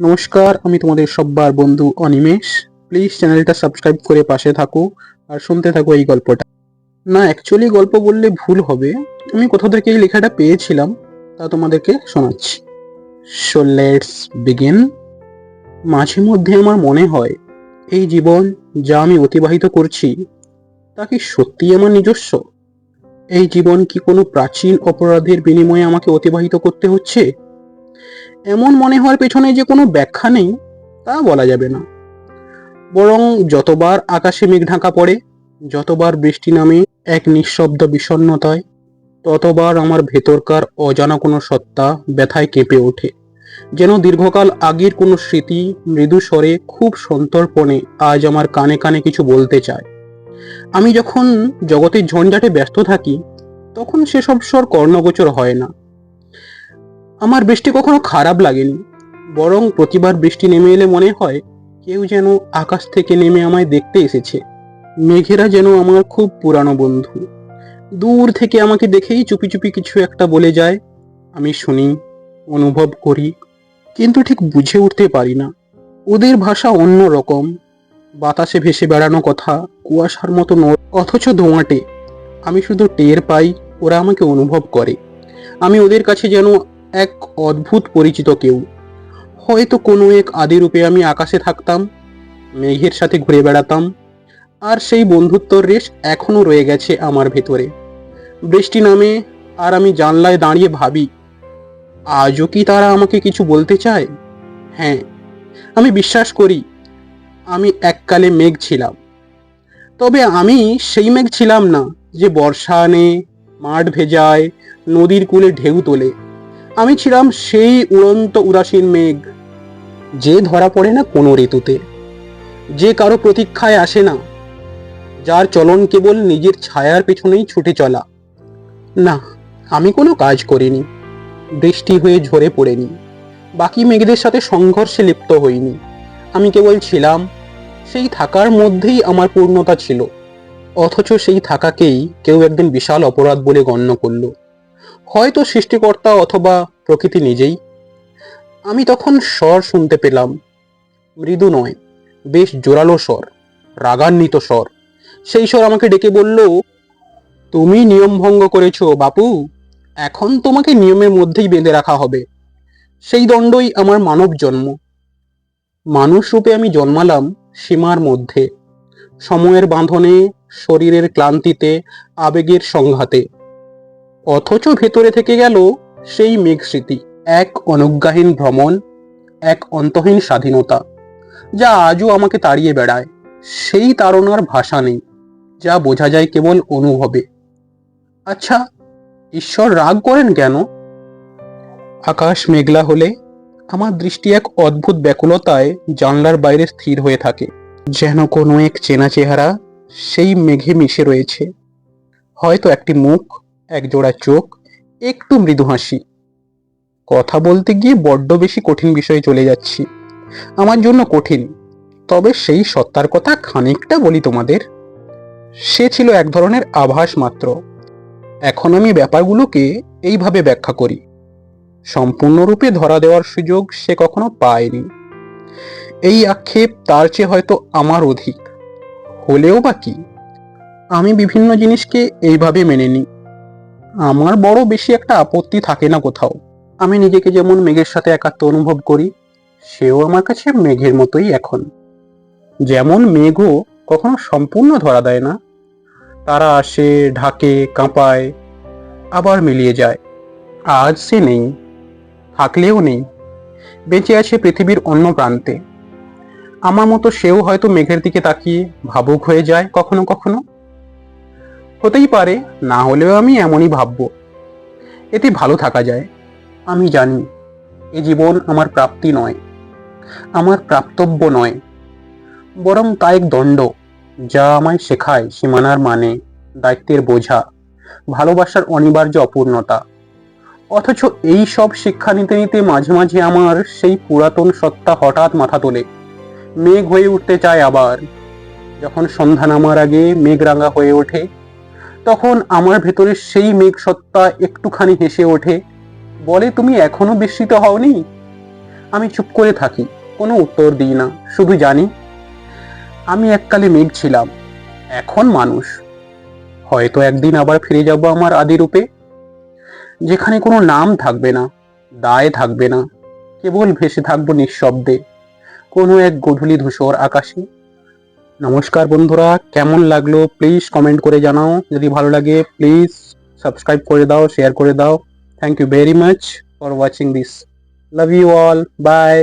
নমস্কার, আমি তোমাদের সব্বার বন্ধু অনিমেষ। প্লিজ চ্যানেলটা সাবস্ক্রাইব করে পাশে থাকো আর শুনতে থাকো এই গল্পটা। না অ্যাকচুয়ালি গল্প বললে ভুল হবে। আমি কোথা থেকে এই লেখাটা পেয়েছিলাম, তা তোমাদেরকে শোনাচ্ছি। সো লেটস বিগিন মাঝে মধ্যে আমার মনে হয়, এই জীবন যা আমি অতিবাহিত করছি, তা কি সত্যিই আমার নিজস্ব? এই জীবন কি কোনো প্রাচীন অপরাধের বিনিময়ে আমাকে অতিবাহিত করতে হচ্ছে? এমন মনে হওয়ার পেছনে যে কোনো ব্যাখ্যা নেই, তা বলা যাবে না। বরং যতবার আকাশে মেঘ ঢাকা পড়ে, যতবার বৃষ্টি নামে এক নিঃশব্দ বিষণ্ণতায়, ততবার আমার ভেতরকার অজানা কোনো সত্তা ব্যথায় কেঁপে ওঠে, যেন দীর্ঘকাল আগের কোনো স্মৃতি মৃদু স্বরে খুব সন্তর্পণে আজ আমার কানে কানে কিছু বলতে চায়। আমি যখন জগতের ঝঞ্ঝাটে ব্যস্ত থাকি, তখন সেসব স্বর কর্ণগোচর হয় না। আমার বৃষ্টি কখনো খারাপ লাগেনি, বরং প্রতিবার বৃষ্টি নেমে এলে মনে হয় কেউ যেন আকাশ থেকে নেমে আমায় দেখতে এসেছে। মেঘেরা যেন আমার খুব পুরানো বন্ধু। দূর থেকে আমাকে দেখেই চুপি চুপি কিছু একটা বলে যায়। আমি শুনি, অনুভব করি, কিন্তু ঠিক বুঝে উঠতে পারি না। ওদের ভাষা অন্য রকম। বাতাসে ভেসে বেড়ানো কথা, কুয়াশার মতো অথচ ধোঁয়াটে। আমি শুধু টের পাই, ওরা আমাকে অনুভব করে। আমি ওদের কাছে যেন এক অদ্ভুত পরিচিত কেউ। হয়তো কোনো এক আদি রূপে আমি আকাশে থাকতাম, মেঘের সাথে ঘুরে বেড়াতাম, আর সেই বন্ধুত্বর রেশ এখনও রয়ে গেছে আমার ভেতরে। বৃষ্টি নামে আর আমি জানলায় দাঁড়িয়ে ভাবি, আজও কি তারা আমাকে কিছু বলতে চায়? হ্যাঁ আমি বিশ্বাস করি, আমি এককালে মেঘ ছিলাম। তবে আমি সেই মেঘ ছিলাম না যে বর্ষা আনে, মাঠ ভেজায়, নদীর কূলে ঢেউ তোলে। আমি ছিলাম সেই উড়ন্ত উদাসীন মেঘ, যে ধরা পড়ে না কোনো ঋতুতে, যে কারও প্রতীক্ষায় আসে না, যার চলন কেবল নিজের ছায়ার পেছনেই ছুটে চলা। না, আমি কোনো কাজ করিনি, বৃষ্টি হয়ে ঝরে পড়েনি, বাকি মেঘদের সাথে সংঘর্ষে লিপ্ত হইনি। আমি কেবল ছিলাম, সেই থাকার মধ্যেই আমার পূর্ণতা ছিল, অথচ সেই থাকাকেই কেউ একদিন বিশাল অপরাধ বলে গণ্য করল। হয়তো সৃষ্টিকর্তা অথবা প্রকৃতি নিজেই। আমি তখন স্বর শুনতে পেলাম। মৃদু নয়, বেশ জোরালো স্বর, রাগান্বিত স্বর। সেই স্বর আমাকে ডেকে বলল, তুমি নিয়ম ভঙ্গ করেছ, বাপু। এখন তোমাকে নিয়মের মধ্যেই বেঁধে রাখা হবে। সেই দণ্ডই আমার মানব জন্ম। মানুষ রূপে আমি জন্মালাম সীমার মধ্যে। সময়ের বাঁধনে, শরীরের ক্লান্তিতে, আবেগের সংঘাতে। অথচ ভেতরে থেকে গেল সেই মেঘ স্মৃতি এক অনুজ্ঞাহীন ভ্রমণ, এক অন্তহীন স্বাধীনতা, যা আজও আমাকে তাড়িয়ে বেড়ায়। সেই তাড়নার ভাষা নেই, যা বোঝা যায় কেবল অনুভবে। আচ্ছা ঈশ্বর রাগ করেন কেন? আকাশ মেঘলা হলে আমার দৃষ্টি এক অদ্ভুত ব্যাকুলতায় জানলার বাইরে স্থির হয়ে থাকে। যেন কোনো এক চেনা চেহারা সেই মেঘে মিশে রয়েছে। হয়তো একটি মুখ এক জোড়া চোখ, একটু মৃদু হাসি। কথা বলতে গিয়ে বড্ড বেশি কঠিন বিষয়ে চলে যাচ্ছি। আমার জন্য কঠিন, তবে সেই সত্তার কথা খানিকটা বলি তোমাদের। সে ছিল এক ধরনের আভাস মাত্র। এখন আমি ব্যাপারগুলোকে এইভাবে ব্যাখ্যা করি। সম্পূর্ণরূপে ধরা দেওয়ার সুযোগ সে কখনো পায়নি। এই আক্ষেপ তার চেয়ে হয়তো আমার অধিক। হলেও বা কি? আমি বিভিন্ন জিনিসকে এইভাবে মেনে নিই। আমার বড় বেশি একটা আপত্তি থাকে না কোথাও। আমি নিজেকে যেমন মেঘের সাথে একাত্ম অনুভব করি, সেও আমার কাছে মেঘের মতোই এখন। যেমন মেঘও কখনো সম্পূর্ণ ধরা দেয় না। তারা আসে, ঢাকে, কাঁপায়, আবার মিলিয়ে যায়। আজ সে নেই, থাকলেও নেই, বেঁচে আছে পৃথিবীর অন্য প্রান্তে। আমার মতো সেও হয়তো মেঘের দিকে তাকিয়ে ভাবুক হয়ে যায় কখনো কখনো। হতেই পারে, না হলেও আমি এমনই ভাববো। এতে ভালো থাকা যায়। আমি জানি, এ জীবন আমার প্রাপ্তি নয়, আমার প্রাপ্তব্য নয়। বরং তা এক দণ্ড, যা আমায় শেখায় সীমানার মানে দায়িত্বের বোঝা, ভালোবাসার অনিবার্য অপূর্ণতা। অথচ এই সব শিক্ষা নিতে নিতে মাঝে মাঝে আমার সেই পুরাতন সত্তা হঠাৎ মাথা তোলে। মেঘ হয়ে উঠতে চায় আবার। যখন সন্ধ্যা নামার আগে মেঘ রাঙা হয়ে ওঠে তখন আমার ভেতরে সেই মেঘ সত্তা একটুখানি হেসে ওঠে, বলে, তুমি এখনও বিস্মিত হওনি? আমি চুপ করে থাকি, কোনো উত্তর দিই না, শুধু জানি, আমি এককালে মেঘ ছিলাম, এখন মানুষ। হয়তো একদিন আবার ফিরে যাব আমার আদি রূপে, যেখানে কোনো নাম থাকবে না, দায় থাকবে না, কেবল ভেসে থাকব নিঃশব্দে, কোনো এক গধূলি ধূসর আকাশে। নমস্কার বন্ধুরা কেমন লাগলো প্লিজ কমেন্ট করে জানাও যদি ভালো লাগে প্লিজ সাবস্ক্রাইব করে দাও শেয়ার করে দাও thank you very much for watching this love you all bye